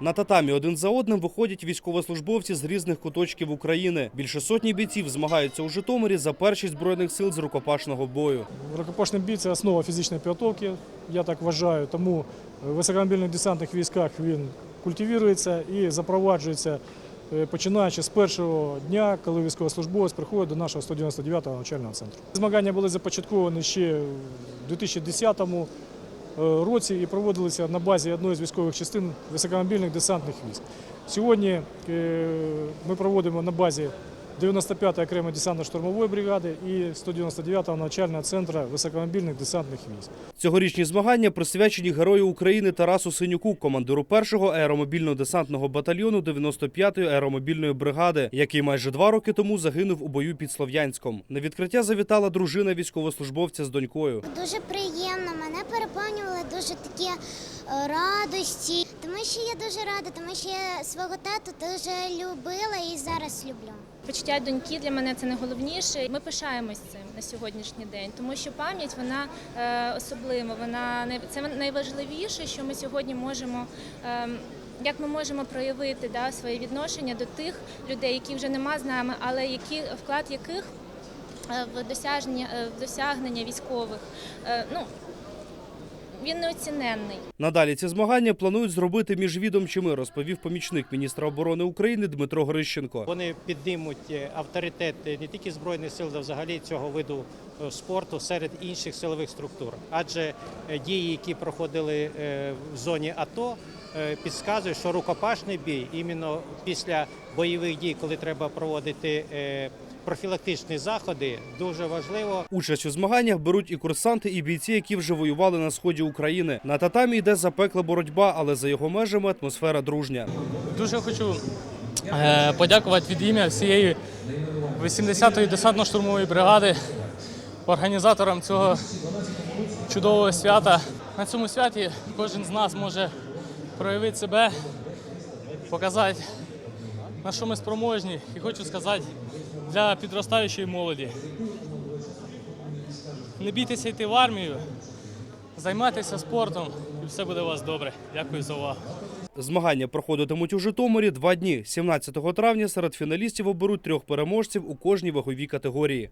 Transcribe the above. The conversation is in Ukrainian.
На татамі один за одним виходять військовослужбовці з різних куточків України. Більше сотні бійців змагаються у Житомирі за першість збройних сил з рукопашного бою. Рукопашний бій це основа фізичної підготовки, я так вважаю. Тому в високомобільних десантних військах він культивується і запроваджується е, починаючи з першого дня, коли військовослужбовець приходить до нашого 199-го навчального центру. Змагання були започатковані ще в 2010 році і проводилися на базі одної з військових частин високомобільних десантних військ. Сьогодні е, ми проводимо на базі 95-ї окремої десантно-штурмової бригади і 199-го навчального центру високомобільних десантних військ. Цьогорічні змагання присвячені герою України Тарасу Синюку, командиру 1-го аеромобільно-десантного батальйону 95-ї аеромобільної бригади, який майже два роки тому загинув у бою під Слов'янськом. На відкриття завітала дружина військовослужбовця з донькою. Дуже приємно, мене переповнювали дуже такі е, радості. Тому що я дуже рада, тому що я свого тату дуже любила і зараз люблю. Почуття доньки для мене це найголовніше. Ми пишаємось цим на сьогоднішній день, тому що пам'ять вона е, особлива. Вона це найважливіше, що ми сьогодні можемо. е, як ми можемо проявити да, своє відношення до тих людей, які вже нема з нами, але які вклад яких е, в досягнення, в досягнення військових е, ну він неоціненний. Надалі ці змагання планують зробити міжвідомчими, розповів помічник міністра оборони України Дмитро Грищенко. Вони піднімуть е, авторитет е, не тільки збройних сил, а взагалі цього виду е, спорту серед інших силових структур. Адже дії, які проходили в зоні АТО, підказують, що рукопашний бій іменно після бойових дій, коли треба проводити профілактичні заходи, дуже важливо. Участь у змаганнях беруть і курсанти, і бійці, які вже воювали на сході України. На татамі йде запекла боротьба, але за його межами атмосфера дружня. Дуже хочу е, подякувати від ім'я всієї 80-ї десантно-штурмової бригади організаторам цього чудового свята. На цьому святі кожен з нас може проявити себе, показати, на що ми спроможні. І хочу сказати для підростаючої молоді. Не бійтеся йти в армію, займайтеся спортом, і все буде у вас добре. Дякую за увагу. Змагання проходитимуть у Житомирі два дні. 17 травня серед фіналістів оберуть трьох переможців у кожній ваговій категорії.